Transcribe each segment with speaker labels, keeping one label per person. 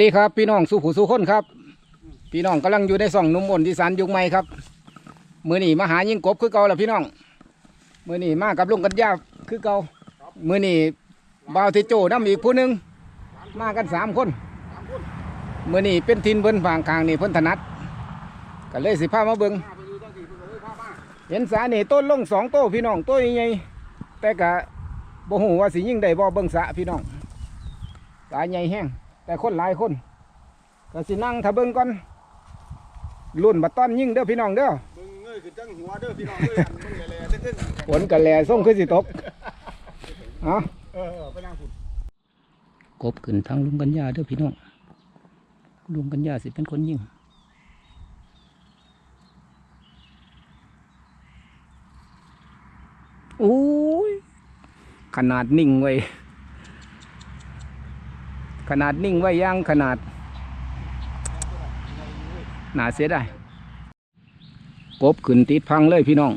Speaker 1: สวัสดีครับพี่น้องสุผู้สุคนครับ พี่น้องกำลังอยู่ในซ่องนุ่มมนที่สารยุงใหม่ครับมือนี่มาหายิงกบคือเก่าแล้วพี่น้องมือนี่มากับลุงกันยาคือเก่ามือนี่บ่าวที่โจน้ำอีกผู้หนึ่งมากันสามคนมือนี่เป็นทินเบิ้นฟางคางนี่เพิ่นถนัดก็เลยสิพามาเบิงเห็นสานี่ต้นลงสองโต้พี่น้องโต้ใหญ่ๆแต่กะบ่ฮู้ว่าสิยิ่งได้บ่เบิ่งสะพี่น้องสาใหญ่แห้ง แต่คนหลายคนก็สินั่งถ้าเบิ่งก่อนรุ่นบัดต้อนยิ่งเด้อพี่น้องเด้อ
Speaker 2: มึงเอ้ยคือจังหัวเด้อพี่น้องเอ้ยอันมึงแล่ๆตึ้ง
Speaker 1: ฝนกันแลส่งขึ้นสิตกเออ
Speaker 2: ๆเออไปนั่งพุ่น
Speaker 1: กบขึ้นทางลุงกัญญาเด้อพี่น้องลุงกัญญาสิเป็นคนยิ่งโอ้ยขนาดนิ่งไว้ ขนาดนิ่งไว้ย่างขนาดหนาเสียได้กบขึ้นติดพังเลยพี่น้อง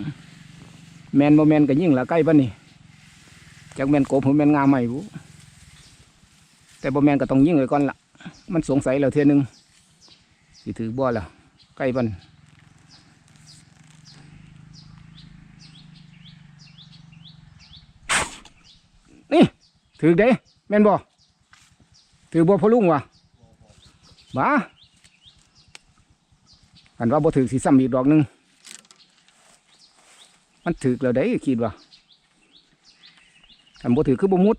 Speaker 1: แมนบ่แมนก็ยิ่งละใกล้ปะนี่จากแมนกบผมแมนงามใหม่บุแต่บ่แมนก็ต้องยิ่งไว้ก่อนละมันสงสัยแล้วเทียนึงสิถือบ่แล้วใกล้ปันนี่ถือเด้แมนบ่ ถือบ่พอลุงวะบ้าอันว่าบ่ถือสิซ้ำอีกดอกหนึ่งมันถือแล้วได้คิดว่าอันบ่ถือคือบ่มุด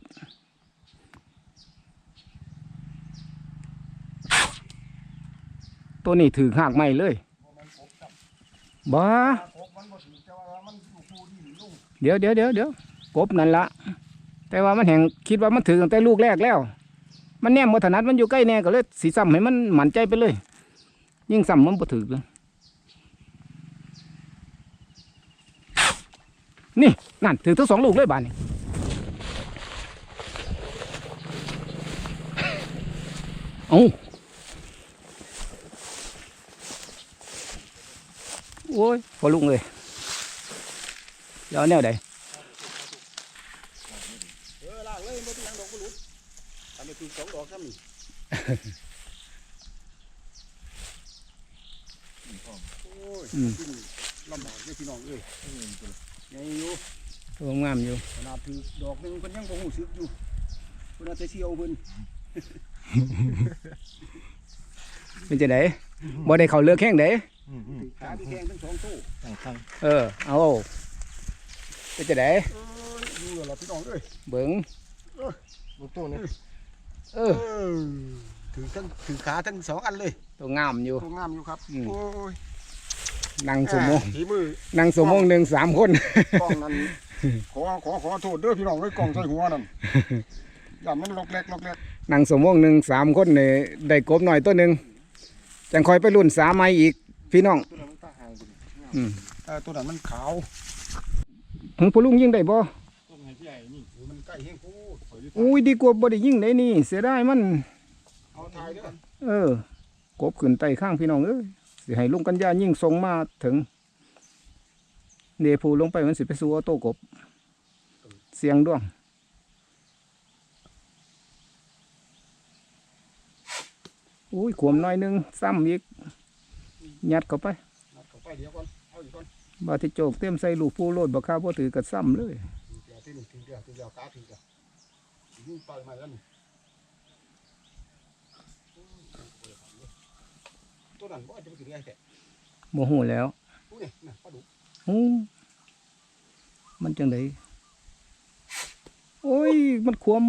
Speaker 1: ตัวนี้ถือหากไม่เลยบ้าเดี๋ยวเดี๋ยวเดี๋ยวเดี๋ยวกบนั่นละแต่ว่ามันแห่งคิดว่ามันถือตั้งแต่ลูกแรกแล้ว มันแนมมัถนัดมันอยู่ใกล้แน่ก็เลยสีซ้ำให้มันหมันใจไปเลย ยิ่งซ้ำมันบ่ถือเลยนี่นั่นถือทั้งสองลูกเลยบานนี้เอาโอ้ยพอลุงเลยแล้วแนวใด
Speaker 2: เออลากเลยบ่เป็นหยังดอกบ่หลุด ทำไปถึงสองดอกซ้ำนี่โอ้ย
Speaker 1: อืม
Speaker 2: กินลำบากเด้อพี่น้องเอ้ยใหญ่อยู่
Speaker 1: ตัวงามอยู่
Speaker 2: ขนาดถือดอกหนึงเพิ่นยังบ่ฮู้สึกอยู่เพิ่นเอาแต่เสียวเพิ่น
Speaker 1: เป็นจะไดบ่ได้เขาเลือกแข้งได
Speaker 2: ถือขาที่แข้งทั้งสองโต้
Speaker 1: เออเอาเป็นจะได
Speaker 2: เอ้ยอยู่แล้วล่ะพี่น้องเอ้ย
Speaker 1: เบิ้ง
Speaker 2: ลูกโต้นี่
Speaker 1: เอ
Speaker 2: เอ
Speaker 1: อ
Speaker 2: อ ถือทั้งถือขาทั้งสองอันเลย
Speaker 1: ตัวงามอยู่
Speaker 2: ตัวงามอยู่ครับ
Speaker 1: อืม
Speaker 2: โอ้ย
Speaker 1: นั่งสมมง
Speaker 2: ฝีมือ
Speaker 1: นั่งสมมงหนึ่งสามคน
Speaker 2: กล้องนั้น ขอขอขอโทษเด้อพี่น้องไอ้ยกล้องใส่หัวนั่นอย่ามันลอกแรกลอกแรก
Speaker 1: นั่งสมมงหนึ่งสามคนเนี่ยได้กบหน่อยตัวหนึ่งจังคอยไปรุ่นสามไม้อีก พี่น้อง
Speaker 2: ตัวนั้นมันตาหางตัวนี้
Speaker 1: อืม
Speaker 2: เออตัวนั้นมันขาว
Speaker 1: ถึงพอลุงยิงได้บ่
Speaker 2: ตัวไหนพี่ใหญ่นี่โอ้ยมันใกล้เฮงพูดข่ อยอยู่
Speaker 1: อุ้ยดีกว่าบ่ได้ยิงได้นี่ เสียดายมัน
Speaker 2: เอาถ่ายเด้อ
Speaker 1: เออ กบขึ้นไต่ข้างพี่น้องเอ้ยสิให้ลุงกัญญายิ่งทรงมาถึงเดพูลงไปมันสิไปสู่ออโต้กบ เสียงด้วงอุ้ยขวมหน้อยหนึง ซ้ำอีกยัดเข้าไป
Speaker 2: นัดเข้าไปเดี๋ยวก่อนเอาอีกก่อน
Speaker 1: บาที่โจกเต็มใส่ลูกผู้โลดบักข้าบ่ถือกับซ้ำเลย
Speaker 2: ถือเดียวที่หนึ่งถือเดียวถือเดียวกาถือเดียว ยิ่งไปมาแล้วนี่ตัวนั้นบ่จะไปถือไงแต่
Speaker 1: โมโหแล้ว
Speaker 2: อู้นี่น่ะปลาดุก
Speaker 1: อู้มันจังไดโอ้ย มันขวม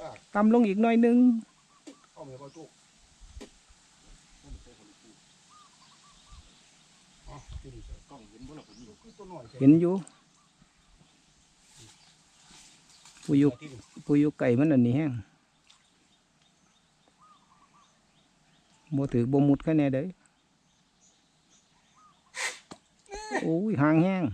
Speaker 2: อ่า
Speaker 1: ต่ำลงอีกหน่อยหนึง
Speaker 2: เข้ามาบ่จุกอ๋อที่นี่กล้องเห็นบ่ล่ะผมอยู่ คือตัวน้อยแค่
Speaker 1: เห็นอยู่ผู้อยู่
Speaker 2: ที่นี่
Speaker 1: ผู้อยู่ไก่มันอันนี้แห้งบ่ถือบ่มุดแค่แน่เด้ยโอ้ยหางแห้ง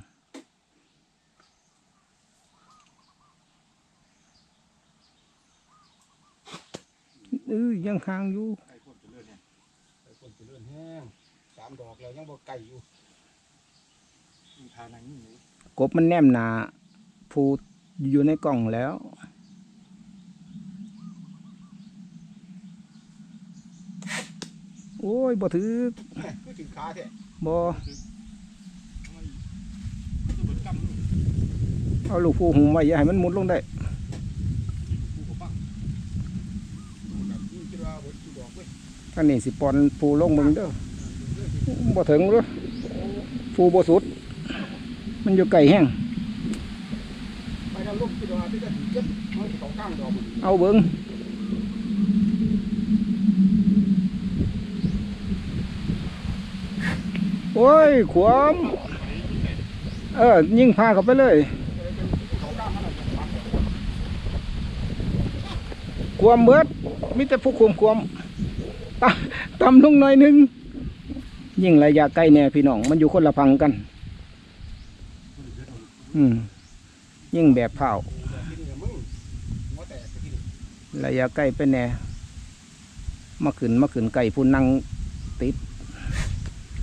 Speaker 1: เอ้ยยังค้างอยู่
Speaker 2: ไก่คนเจริญแห้งไก่คนเจริญแห้งสามดอกแล้วยังบ่ไก่อยู่มีทานังนี่
Speaker 1: กบมันแนมหนาผู้ อยู่ในกล่องแล้ว โอ้ยบ่ถือ
Speaker 2: คือถึงขาแท้
Speaker 1: บ่
Speaker 2: คือเบิดกำนี่
Speaker 1: เอาลูกผู้หุมไว้อย่าให้มันมุดลงได้
Speaker 2: กูก็ปังแบบนี้คิดว่าเบิดกูดอกเว้ย
Speaker 1: อันนี้สิปอนผู้ลงเบิ่งเด้อบ่ถึงเด้อผู้บ่สุด มันอยู่ไกลแห้ง
Speaker 2: ไปทาง ลมคิดว่าที่จะถึงเจ็ดมันสิเขาข้างดอกมัน
Speaker 1: เอาเบิ่งโอ้ย ขวามเออ ยิงพาเข้าไปเลย
Speaker 2: ขาข้างมันน่ะจะปัก
Speaker 1: ความเบิดมีแต่ผู้คุมความตะต่ำลงหน่อยหนึง ยิ่งระยะใกล้แน่พี่น้อง มันอยู่คนละพังกัน อืม ยิ่งแบบเผา
Speaker 2: ที่นี่กับมึงหัวแตกไปที่นี่
Speaker 1: ระยะใกล้เป็นแน่มาขึ้นมาขึ้นไก่ผู้นั่งติด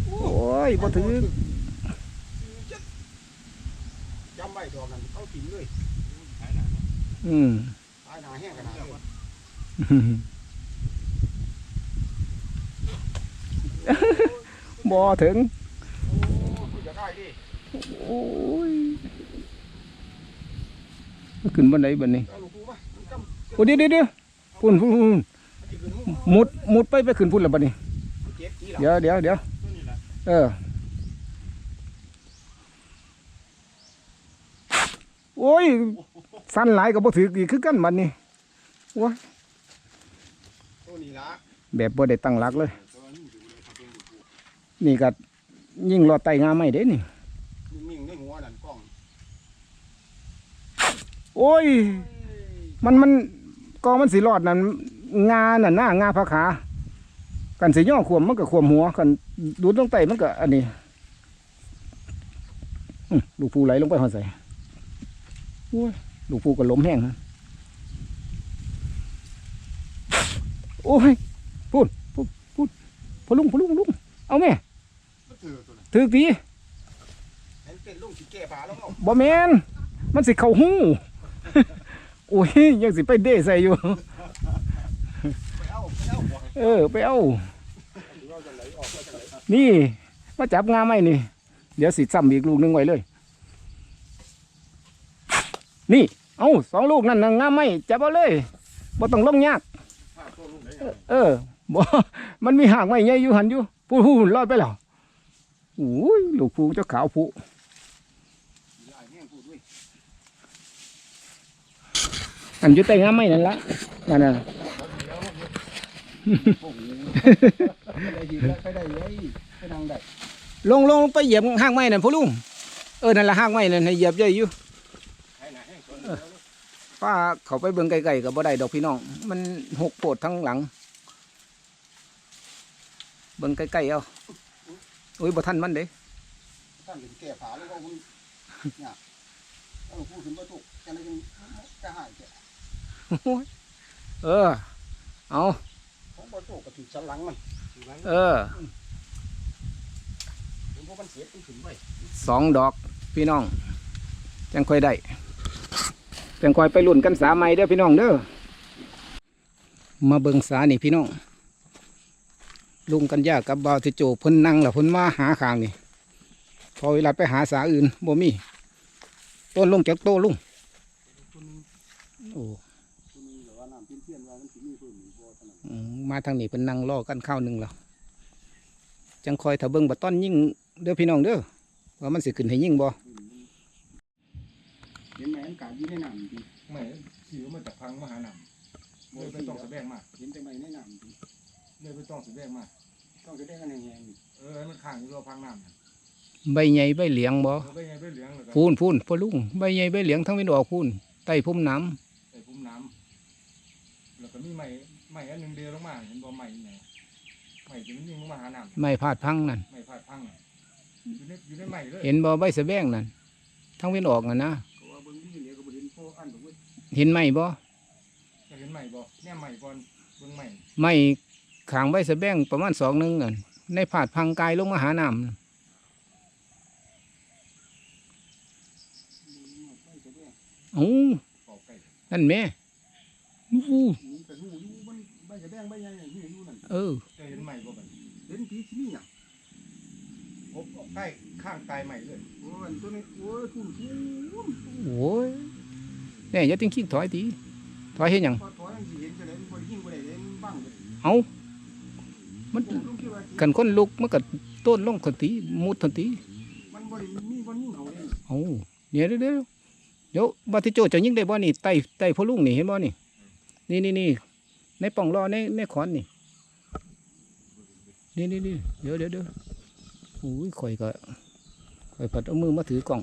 Speaker 1: โอ้ยบ่ถือ
Speaker 2: จำไว้ดอกนั้นเขากินเลย
Speaker 1: อืม
Speaker 2: ตายหนาแห้งขนาดนี้
Speaker 1: บ่ถึง
Speaker 2: โอ้ยจะได้ดิ
Speaker 1: โอ้ย ขึ้นบันไดบันนี้โอ้เดี๋ยวเดี๋ยวเดพุ่นพุ่นพุ่น
Speaker 2: มุ
Speaker 1: ดมุดไปไปขึ้นพุ่นแล้วบัดนี้
Speaker 2: เดี๋
Speaker 1: ยวเดี๋ยวเดี๋ยวเออโอ้ยสั้นหลายก็บ่ถืออีกคือกันบัดนี้
Speaker 2: ตัวนี้ละ
Speaker 1: แบบบ่ได้ตั้งหลักเลย
Speaker 2: ตัวนี้อยู่เลยครับเป็นลูกกู
Speaker 1: นี่ก็ยิ่งรอดไตงาไม่เด้นี่
Speaker 2: นิ่งๆในหัวนั่นกล้อง
Speaker 1: โอ้ย มันมันกองมันสิรอดนั่นงาน่ะหน้างาพะขากันสิย่อขวมมันก็ขวมหัวกันดูดลงไตมันก็อันนี้อื้อลูกปูไหลลงไปหอดใส่โอ้ยลูกปูก็ล้มแห้งนะโอ้ยพูดพูดพูดพอลุงพอลุงพอลุงเอาแม่
Speaker 2: มันถือตัวนั้น
Speaker 1: ถือตี
Speaker 2: เห็นเป็นลุงสิแก้ผ้าแล้วเนาะ
Speaker 1: บ่แมนมันสิเข้าหู โอ้ยยังสิไปเด้ใส่อยู่
Speaker 2: เออ
Speaker 1: ไปเอา นี่ มาจับงาไหมนี่ เดี๋ยวสิซ้ำอีกลูกหนึงไว้เลย นี่ เอาสองลูกนั่นน่ะงาไหมจับเอาเลยบ่ต้องลงยาก
Speaker 2: ผ้าตัวลุงไหน
Speaker 1: เออบ่มันมีหางไหมใหญ่อยู่หันอยู่ผู้ผู้รอดไปแล้วโอ้ยลูกผู้เจ้าขาวผู้
Speaker 2: ยายแห้งพูดด้วย
Speaker 1: อันอยู่ใต้งาไหมนั่นละนั่นน่ะ
Speaker 2: โอ้โหไปได้ดีแล้วไปได้เลยไปนั่งได้
Speaker 1: ลงลงไปเหยียบหางไม้นั่นพ่อลุงเออนั่นละหางไม้นั่นให้เหยียบใหญ่อยู่
Speaker 2: ให้หนาแห้งตัวนี้
Speaker 1: ป้าเขาไปเบิ่งไกลๆกับบ่ได้ดอกพี่น้อง มันหกโปดทั้งหลัง เบิ่งใกล้ๆเอาโอ้ยบ่ทันมันเด้
Speaker 2: ท่านเป็นแก้ผ้าแล้วก็คุณเนี่ยเอาพูดถึงประตูจะอะไรกันจะหายแก
Speaker 1: เออ เอา
Speaker 2: ของประตูก็ถือสันหลังมัน
Speaker 1: เออ
Speaker 2: เห็นพวกมันเสียต้องถึงไว้
Speaker 1: สองดอกพี่น้องจังค่อยได้จังค่อยไปลุ่นกันสาไม้เด้อพี่น้องเด้อมาเบิ่งสานี่พี่น้องลุงกันยากับบ่าวที่โจเพิ่นนั่งแล้วเพิ่นมาหาข้างนี่พอเวลาไปหาสาอื่นบ่มีต้นลงจากโตลุงโอ้
Speaker 2: มา
Speaker 1: ทางนี้เป็นนั่งรอกันข้าวหนึ่งแล้วจังคอยถ้าเบิ่งบัต้อนยิ่งเด้อพี่น้องเด้อว่ามันสิขึ้นให้ยิ่งบ่
Speaker 2: เห็นไหมมันกาดอยู่ในน้ำดี
Speaker 3: ไม่ขี่มาจากพังมหาหนำเลยไปต้องแสดงมา
Speaker 2: เห็นแต่ไหมในน้ำดี
Speaker 3: เลยไปต้องแสดงมา
Speaker 2: ต้องจะได้กันแหงๆ
Speaker 3: เออมันข้างอยู่รอพังน้ำน่ะ
Speaker 1: ใบใหญ่ใบเหลียงบ่
Speaker 3: เออไปไงไปเหลืองเลย
Speaker 1: พูนพูนพอลุงใบใหญ่ใบเหลียงทั้งวินออกพูนใต้พุ่มน้ำ
Speaker 3: ไอ้พุ่มน้ำแล้วก็มีไม้ ไม้อันหนึ่งเดียวลงมาเห็นบ่ไม้ไหนไม้ที่มันยิงลงมาหาน้ำ
Speaker 1: ไม่พาดพังนั่นำ
Speaker 3: ไม้พาดพังน่ะอยู่ในอยู่ในไม้เลย
Speaker 1: เห็นบ่ใบสะแบงนั่นทั้งวินออกน่ะนะ
Speaker 2: ก็ว่าเบิ่งดีเนี่ยก็บ่เห็นพวกอันดอกเว้ย
Speaker 1: เห็นไหมบ่
Speaker 3: จะเห็นไม้บ่แน่ไม้ก่อนเบิ่งไม้
Speaker 1: ไม่ขางใบสะแบงประมาณสองหนึงนั่นในพาดพังกายลงมาหาน้ำ
Speaker 2: ไปจะได้
Speaker 1: เอ้า
Speaker 3: เป่าไก่
Speaker 1: นั่นแม่อู้
Speaker 2: งใบใหญ่นี่อยู่นั่น
Speaker 1: เออ
Speaker 3: จะเห็นไม้บ่บัด
Speaker 2: เห็นผีที่นี่อะ
Speaker 3: กบใกล้ข้างกายใหม่เลย
Speaker 2: โอ้ยตัวนี้โอ้ยทุ่มทุ่ม
Speaker 1: โอ้ยแน่อย่าติ้งขี้ถอยตีถอยเห็นหยัง
Speaker 2: พอถอยมันสิเห็นจะได้มันบ่ได้ยิงบ่ได้เลยมันบังเลย
Speaker 1: เอามัน
Speaker 2: ผมลุงคิดว่า
Speaker 1: กันคนลุกมันก็ต้นลงคนตีมุดทันตี
Speaker 2: มันบ่ได้มีบ่ยิงเขาเลย
Speaker 1: เอาเดี๋ยวเดี๋ยวเดี๋ยวเดี๋ยวบาติโจจะยิงได้บ่นี่ไต่ไต่พ่อลุงนี่เห็นบ่นี่นี่นี่นี่ ในป่องรอในในขอนนี่นี่นี่นี่เดี๋ยวเดี๋ยวเดี๋ยวโอ้ยข่อยก็ข่อยปัดเอามือมาถือกล่อง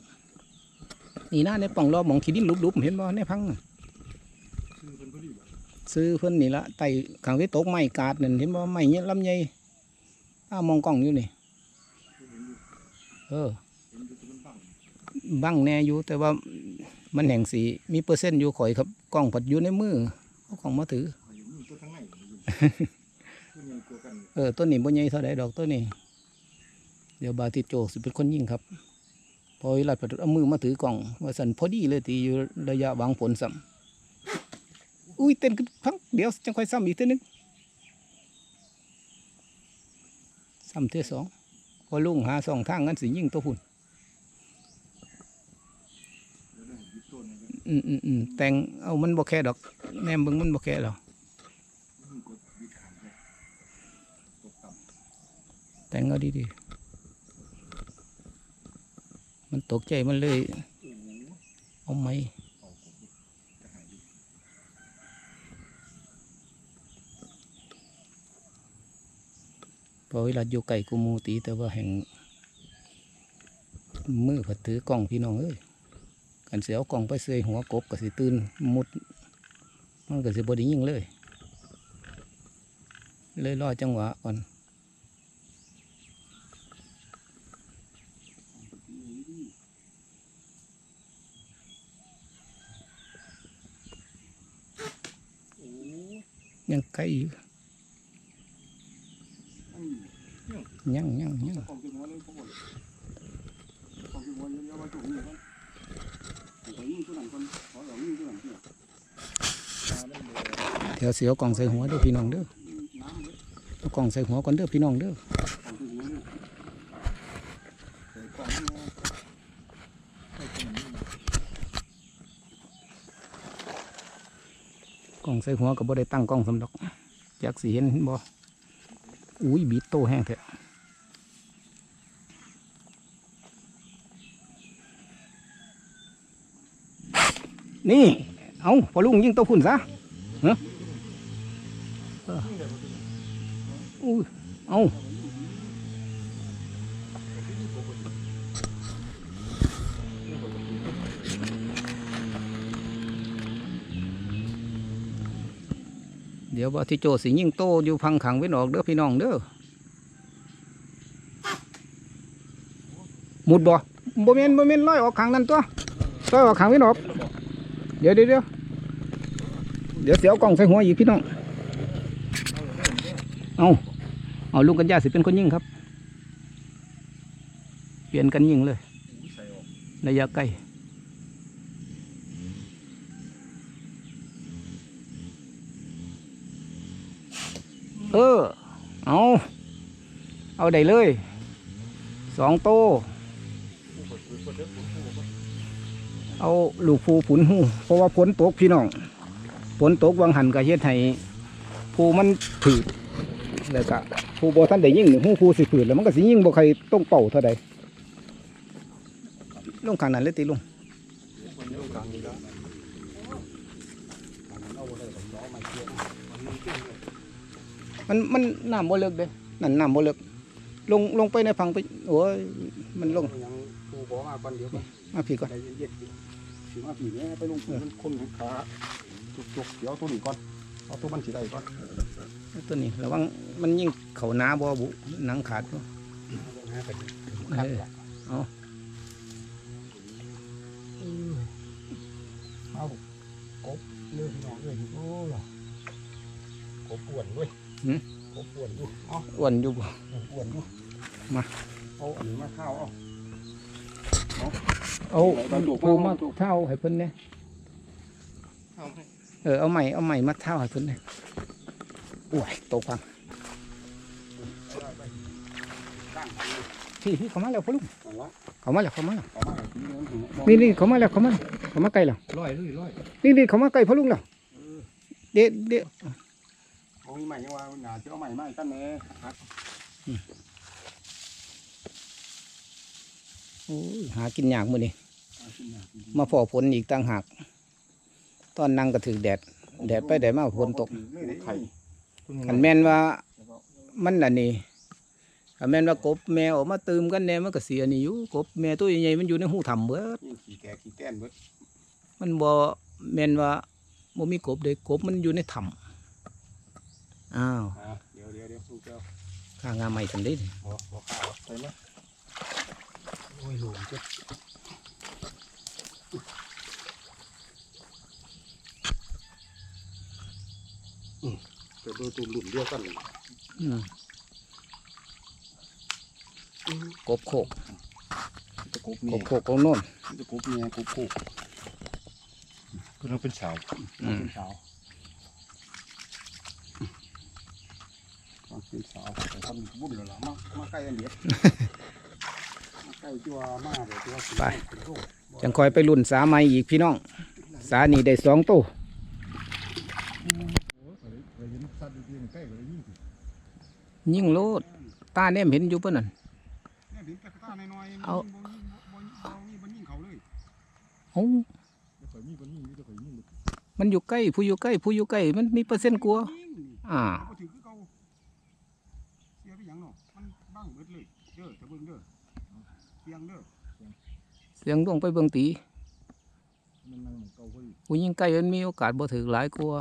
Speaker 1: นี่นะในป่องรอมองขี้ดินลุบๆเห็นบ่ในพังน่ะซื้อเพิ่นนี่ละไต่ขังไว้ตกไม้กาดนั่นเห็นบ่ไม้เนี่ยลำใหญ่อ้ามองกล้องอยู่นี่
Speaker 3: เอ
Speaker 1: อ
Speaker 3: บัง
Speaker 1: แน่อยู่แต่ว่ามันแห่งสีมีเปอร์เซ็นต์อยู่ข่อยครับกล้องผัดอยู่ในมือเอากล้องมาถือ
Speaker 3: เออต้นนี้
Speaker 1: บ่ใหญ่เท่าใดดอกต้นนี้ เดี๋ยวบาติโจสิเป็นคนยิ่งครับ พอเวลาผัดเอามือมาถือกล้องว่าสันพอดีเลยตีอยู่ระยะวางผลซ้ำอุ้ยเต้นขึ้นพังเดี๋ยวจังค่อยซ้ำอีกเท่านึงซ้ำเท่สองพอลุงหาสองทางงั้นสิยิ่งตัวหุ่น
Speaker 3: อื
Speaker 1: มอืมอืมแต่งเอามันบ่แค่ดอก แนมบังมันบ่แค่หรอก
Speaker 3: มันกดยึดขามเลยตกต่ำ
Speaker 1: แต่ งเอาดีๆ มันตกใจมันเลย เอาไหมพอเวลาอยู่ไก่กูมูตีแต่ว่าแห่งมือผัดถือกล้องพี่น้องเอ้ยกันเสียเอากล้องไปเสยหัวกบก็สิตื่นมุด มันก็สิบไดียิงเลย เลยรอจังหวะก่อน
Speaker 3: ยั
Speaker 1: งไกลอยู่ยังยังยัง
Speaker 2: เดี๋ยวๆมาจุดนี่ก่อนผมไปยิงตัวนั้นก่อนขอเสียวเสี
Speaker 1: ยกล่องใส่หัวเด้อพี่น้องเด้อกล่องใส่หัวก่อนเด้อพี่น้องเด้อก
Speaker 2: องจุดหัวนี่
Speaker 3: ใส่กล่องนี่นะให้คนมันนี่นะ
Speaker 1: ก ล้องใส่หัวกับบ่ได้ตั้งกล้องสำดอกอยากสีเห็นบ่อุ้ยบีโตแห้งเถอะนี่ เอาพอลุงยิงตัวพุ่นซะเนอะเอออุ้ยเอา ยวว่าที่โจสิยิ่งโตอยู่พังขังไว้นอกเด้อพี่น้องเด้อหมุดบ่บ่แม่นบ่แม่นลอยออกขังนั่นตัวลอยออกขังไว้นอกเดี๋ยวเดี๋ยวเดี๋ยวเดี๋ยวเสียเอากล้องใส่หัวอีกพี่น้องเอาเอาลุงกัญญาสิเป็นคนยิ่งครับ เปลี่ยนกันยิงเลยระยะใกล้ เออ เอาเอาได้เลยสองโต
Speaker 3: เอา
Speaker 1: ลูกภูผุนหูเพราะว่าฝนตกพี่น้องฝนตกวังหันก็เฮ็ดให้ภูมันผืดแล้วก็ภูโบท่านได้ยิ่งนี่หูภูสิผืดแล้วมันก็สิยิ่งบ่ใครต้องเป่าเท่าใดลงขางนั้นเลยติลุง
Speaker 2: มรอมาเกี่ยวมันมีเกี่ยวเลย
Speaker 1: มันมันน้ำบ่เลิกเด้นั่นน้ำบ่เลิกลงลงไปในพังไปโอ้ยมันลง
Speaker 2: ยังปูบอกมาก่อนเดี๋ยวก่อน
Speaker 1: มาพี่ก่อน
Speaker 2: ใจเย็นๆถือมาผีเนี่ยไปลงปูมันคนขาจุกๆเดี๋ยวเอาตัวนี้ก่อนเอาตัวมันสิได้ก่อน
Speaker 1: ตัวนี้ระวังมันยิ่งเข้าหนาบ่บุหนังขาดบ่
Speaker 2: นะเป็น
Speaker 1: เออเอา
Speaker 2: เอากบเนื้อพี่น้องเลยโอ้ล่ะกบอ้วนด้วย กบอ้วนด้วยเอา
Speaker 1: อ้วนอยู่บ่
Speaker 2: อ้วนด้วย
Speaker 1: มา
Speaker 2: เอาอันนี้มาข้าวเอา
Speaker 1: เอาภูมาเท่าให้เพิ่นเนี่ย
Speaker 3: เอาให้
Speaker 1: เออเอาใหม่เอาใหม่มาเท่าให้เพิ่นเนี่ยโอ้ยตกพัง
Speaker 2: เอาไปตั้งทางเลย
Speaker 1: พี่พี่เขามาแล้วพ่อลุง
Speaker 2: นั่นละ
Speaker 1: เขามาแล้วเขามาแล้ว
Speaker 2: เอามาให้ทีนั้นถึงมอง
Speaker 1: นี่นี่เขามาแล้วเขามาแล้วเขามาใกล้แล้ว
Speaker 3: ร้อยเลยร้อย
Speaker 1: นี่นี่เขามาใกล้พ่อลุงแล้วเด็ดเด็ด
Speaker 2: โอ้ยใหม่ยังว่าหนาจะเอาใหม่ใหม่ตั้งแน่ครับ
Speaker 1: โอ้ยหากินยากมื้อนี้
Speaker 2: เอาขึ้นมาจริง
Speaker 1: มาพอฝนอีกต่างหากตอนนั่งก็ถือแดด
Speaker 2: ๆ
Speaker 1: แดดไปแดดมาฝนตก
Speaker 2: เลยได้ไข่
Speaker 1: คันแม่นว่ามันอันนี้คันแม่นว่ากบแมวออกมาตืมกันแน่มันก็เสียนี่อยู่กบแม่ตัวใหญ่ๆมันอยู่ในหูถ้ำเบิด
Speaker 2: ยิ่งขี้แก่ขี้แก้นเบิด
Speaker 1: มันบ่แม่นว่าบ่มีกบเด้กบมันอยู่ในถ้ำ อ้าว
Speaker 2: อ่าเดี๋ยวเดี๋ยวเดี๋ยวลูกเจ้า
Speaker 1: ข้างามใหม่สันเด้
Speaker 2: บ่บ่ข้าวไปมั้ยโอ้ยหลวงเจ้าอืมเกิดโดนตุ่มหลุมเดียวกันเลย
Speaker 1: อืมกบโคก
Speaker 2: จะกบ
Speaker 1: ก
Speaker 2: เมีย
Speaker 1: บโคกของโน่น
Speaker 2: จะกบเมียกบคู่
Speaker 3: คือเราเป็นสาว
Speaker 1: อืม
Speaker 2: เป็นสาวต้อง เป็นสาวแต่ทำบุญแล้วล่ะมามาใกล้อันเดียวมาใกล้จัวมาเดี๋ยวจัวสิเป็นโรค
Speaker 1: จังคอยไปรุ่นสาใหม่อีกพี่น้อง สานี่ได้สองตัว
Speaker 3: โอ้เคยเคยเห็นสัตว์ดีๆใกล้กว่ายิ่งสิ
Speaker 1: ยิ่งโลดตาแนมเห็นอยู่เพิ่นนั่น
Speaker 2: เนี่ยถึงแต่กระต้าน้อยๆ
Speaker 1: เอา
Speaker 2: บ่ยิงบ่ยิงบ่ยิงบ่ยิงเขาเลย
Speaker 1: เอ้า
Speaker 3: เดี๋ยวเคยมีคนยิ่งเดี๋ยวเคยยิ่ง
Speaker 1: มันอยู่ใกล้ผู้อยู่ใกล้ผู้อยู่ใกล้มันมีเปอร์เซ็นต์กลัว
Speaker 2: ยิงนี่
Speaker 1: อ่า
Speaker 2: เอาบ่ถือคือเก่าเสียไปหยังเนาะมันบังเบิดเลยเด้อตะเบิ่งเด้อเสียงเด้อ
Speaker 1: เสียงดวงไปเบิ่งตี
Speaker 3: มันนั่งเก่าพอดี
Speaker 1: ผู้ยิงใกล้มันมีโอกาสบ่ถือหลายกลัวา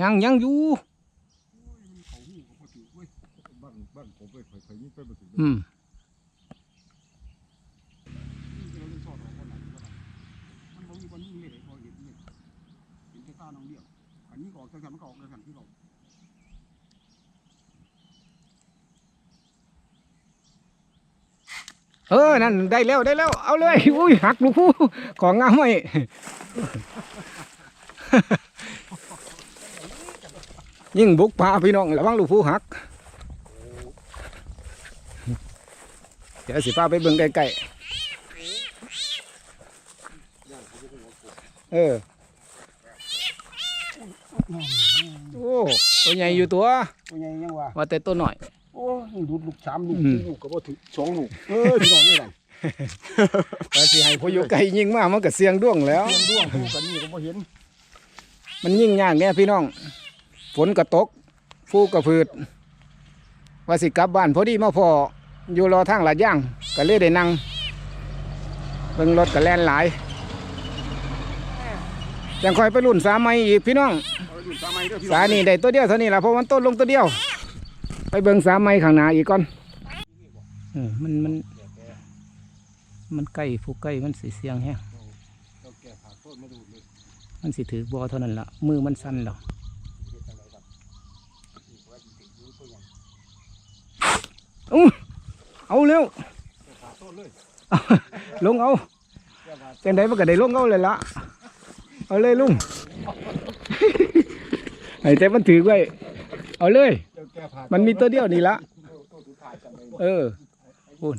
Speaker 1: ยังยังอยู่
Speaker 2: โอ้ยมันเขาหูก็บ่ถือเว้ย
Speaker 3: บ้านบ้านผมไปเคยเคยยิ่งไปบ่ถึง
Speaker 1: อืม
Speaker 2: นี่เราเล่นสอดออกคนไหนก็ได้มันบ่มีคนยิงเลยพอเห็นเลยเห็นแต่ตาน้องเดียว อันนี้ก็ออกจังซั่นมันก็ออกจังซั่นคือเรา
Speaker 1: เออ นั่นได้แล้วได้แล้ว เอาเลย อุ้ยหักลูกผู้ของงามไว้ยิ่งบุกป่าพี่น้องระวังลูกผู้หัก เดี๋ยวสิพาไปเบิ่งใกล้ๆเออ โอ้ตัวใหญ่อยู่ตัว
Speaker 2: ตัวใหญ่ยังว่า
Speaker 1: ว่าแต่ตัวหน่อย
Speaker 2: โอ้ยลูกลูกสามลูก
Speaker 1: อืม
Speaker 2: สี่ลูกก็บ่ถึงสองลูกเออพี่น้องนี่นั่น
Speaker 1: ว่าสิให้ผู้อยู่ไกลยิงมามันก็เสียงด้วงแล้ว
Speaker 2: เตรียมด้วงคู่กันนี่ก็บ่เห็น
Speaker 1: มันยิ่งยากเนี่ยพี่น้อง ฝนก็ตกฟูก็พืดว่าสิกลับบ้านพอดีมาพออยู่รอทางลาดย่างก็เลยได้นั่งเบิ่งรถก็แล่นหลายยังคอยไปรุ่นสามัยอีกพี่น้อง
Speaker 2: เอาไปดูสามัยเด้อพี่
Speaker 1: สานี่ได้ตัวเดียวเท่านี้ละเพราะมันต้นลงตัวเดียว ไปเบิ่งสาไมัยข้างหน้าอีกก่อนเออมันมัน มันใกล้ผู้ใกล้มันสีเสียงแฮะ
Speaker 2: เราแก่ผาต้นมาดูเลย
Speaker 1: มันสิถือบอเท่านั้นละมือมันสั้นแล้ว
Speaker 2: เฮ็ดจังไดบัดนี่ว่าสิติดอ
Speaker 1: เอาเร็ว
Speaker 2: ล
Speaker 1: งเอา
Speaker 2: แก่ผ่า
Speaker 1: จังไดมันก็ได้ลงเอาเลยละเอาเลยลุง ไอ้แต่มันถือไว้ เอาเลย
Speaker 2: เจ้าแก่ผ่า
Speaker 1: มันมีตัวเดียวนี่ละ
Speaker 2: ตัวสุดท้ายจังเลย
Speaker 1: เออพูน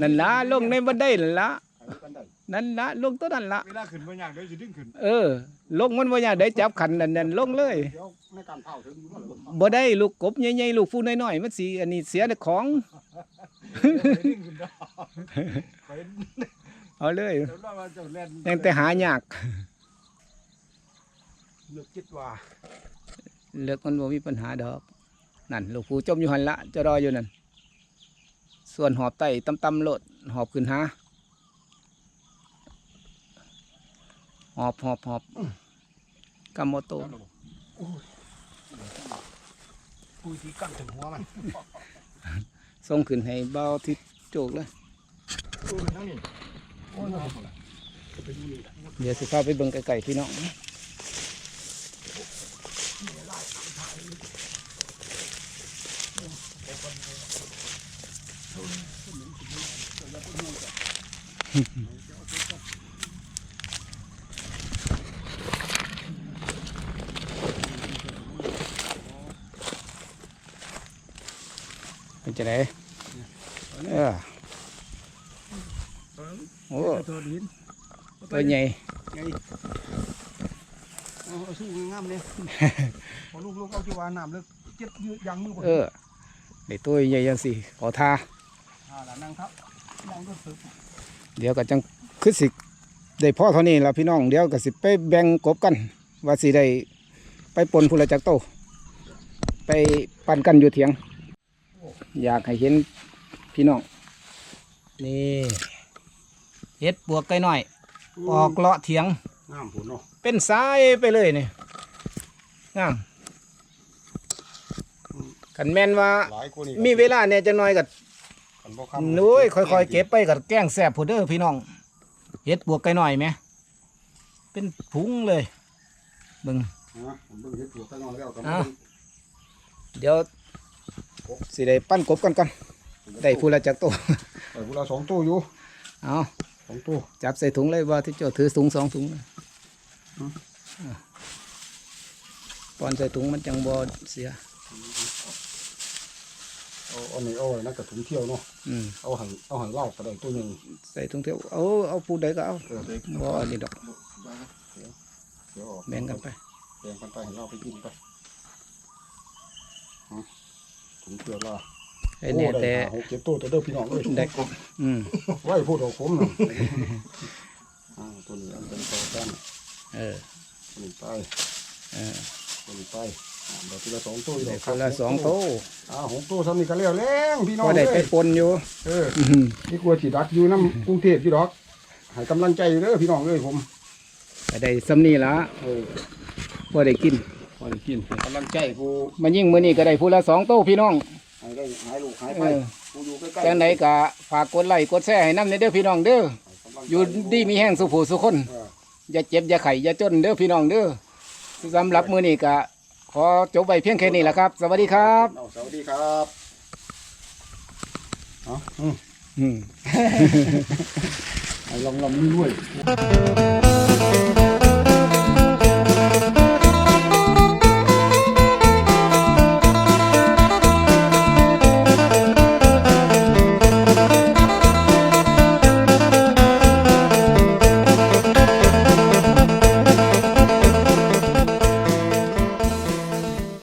Speaker 1: นั่นละลงในบันไดนั่นละ
Speaker 2: ไปกันได้
Speaker 1: นั่นละลงตัวนั่นละ
Speaker 3: เวลาขึ้นบางอย่างเดี๋ยวจะดึงขึ้น
Speaker 1: เออ ลงมันว่าอย่างได้จับขันนั่นนั่นลงเลย
Speaker 2: เดี๋ยวในการเผาถึงอยู่นั่นแหละ
Speaker 1: บ่ได้ลูกกบใหญ่ๆลูกฟูน้อยๆมันสิอันนี้เสียของ
Speaker 3: ดึงขึ้นได้ไป
Speaker 1: เอาเลย
Speaker 3: เดี๋ยวเราจะเล่น
Speaker 1: ยังแต่หายาก
Speaker 2: เลือกคิดว่า
Speaker 1: เลือกมันบ่มีปัญหาดอก นั่นลูกฟูจมอยู่หันละจะรออยู่นั่น ส่วนหอบไต่ตำๆโลดหอบขึ้นหาหอบหอบหอบกัมโมโต
Speaker 2: ปุยที่กั้งถึงหัวมัน
Speaker 1: ส่งขึ้นให้เบาทิศโจกเลย
Speaker 3: ตู้ทั้งนี้
Speaker 2: โอ้ยน่าสนไปดูนี่
Speaker 1: เดี๋ยวสิพาไปเบิ่งไก่ๆพี่น้อง เป็นจะไหนเออโอ้
Speaker 2: ตัวดิน
Speaker 1: ตัวใหญ่
Speaker 2: ใหญ่เอาสู้งามเลยพอลูกลูกเอาจีวาน้ำเลิกเจ็บยืดยังมือ
Speaker 1: เออเดี๋ยวตัวใหญ่ยังสิขอทา
Speaker 2: ลานนั่งครับนั่งก็สึก
Speaker 1: เดี๋ยวก็จังคือสิได้พ่อเท่านี้ละพี่น้องเดี๋ยวก็สิไปแบ่งกบกัน ว่าสิได้ไปปนพุละจักโต ไปปั่นกันอยู่เถียง อยากให้เห็นพี่น้องนี่เฮ็ดบวกไก่น้อย ออกเลาะเถียง
Speaker 2: งามผุนเนาะ
Speaker 1: เป็นสายไปเลยนี่งามกันแม่นว่า
Speaker 2: หลายคนนี่
Speaker 1: มีเวลาเนี่ยจะน้อยกับ
Speaker 2: กัน บ่คำ
Speaker 1: นุ้ยค่อยๆเก็บไปกับแกล้งแสบผู้เด้อพี่น้องเฮ็ดบวกไก่น้อยไหมเป็นพุงเลยเบิ่ง
Speaker 2: นะผมเบิ่งเฮ็ดตัวไปนอนแล้วกัน
Speaker 1: อ้าวเดี๋ยวสิได้ปั้นกบกันกันได้ผู้ละจักโต
Speaker 2: ไอ้พวกเราสองตู้อยู่
Speaker 1: เอา
Speaker 2: สองตู้
Speaker 1: จับใส่ถุงเลยว่าที่เจ้าถือถุงสองถุงนะ
Speaker 2: อืม
Speaker 1: อะปอนใส่ถุงมันจังบ่เสีย
Speaker 2: เอาเอานี่เอาไว้นะกระถุงเที่ยวเนาะ
Speaker 1: อืม
Speaker 2: เอาให้เอาให้เหล้าก็ได้ตัวหนึง
Speaker 1: ใส่ถุงเที่ยวเอาเอาผู้ใดก็เอา
Speaker 2: เออเด็ก
Speaker 1: บ่อันนี้ดอก
Speaker 2: เดี๋ยวออก
Speaker 1: แบ่งกันไป
Speaker 2: แบ่งกันไปให้เราไปกินไปฮะถุงเที่ยวละ
Speaker 1: ไอ้เนี่ยแต่
Speaker 2: โอ้ได้ห้าหกเจ็ดตู้แต่เด้อพี่น้องเอ้ย
Speaker 1: ได้อืม
Speaker 2: ไว้พูดออกผมน่ะอ่าตัวนี้อันเป็นตัวกัน
Speaker 1: เออ
Speaker 2: ตัวนี้ไป
Speaker 1: เออ
Speaker 2: ตัวนี้ไปอ่าเดี๋ยวทีละสองตู้
Speaker 1: ได้
Speaker 2: เดี๋ยว
Speaker 1: คนละสองโต
Speaker 2: อ่าหกตู้ซ้ำนี่ก็เลี้ยวแรงพี่น้อง
Speaker 1: ก็ได้ไป
Speaker 2: เอ้ย
Speaker 1: ปนอยู่
Speaker 2: เออ
Speaker 1: อื้อหือ
Speaker 2: นี่กลัวฉีดักอยู่น้ำกรุงเทพพี่ดอกให้กำลังใจอยู่เด้อพี่น้องเอ้ยผม
Speaker 1: ก็ได้สำนี่ละ
Speaker 2: เออ
Speaker 1: พอได้กิน
Speaker 2: พอได้กินให้กำลังใจผู้
Speaker 1: มายิ่งมื้อนี้ก็ได้ผู้ละสองโตพี่น้อง
Speaker 2: ให้ได้หายลูกหาย
Speaker 1: เอ
Speaker 2: ไป
Speaker 1: อ
Speaker 2: ผู้อยู่ใกล้ๆ
Speaker 1: จังไดก็ฝากกดไลค์กดแชร์ให้นำเด้อพี่น้องเด้อ
Speaker 2: ให้กำลังใจ
Speaker 1: อยู่ดีมีแห้งสุขสุขคน
Speaker 2: เออ
Speaker 1: อย่าเจ็บอย่าไข้อย่าจนเด้อพี่น้องเด้อสำหรับมื้อนี้ก็ ขอจบไว้เพียงแค่นี้แหละครับ สวัสดีครับ
Speaker 2: เอาสวัสดีครับเอาอืม
Speaker 1: อืม
Speaker 2: ให้ลำลำรวยๆ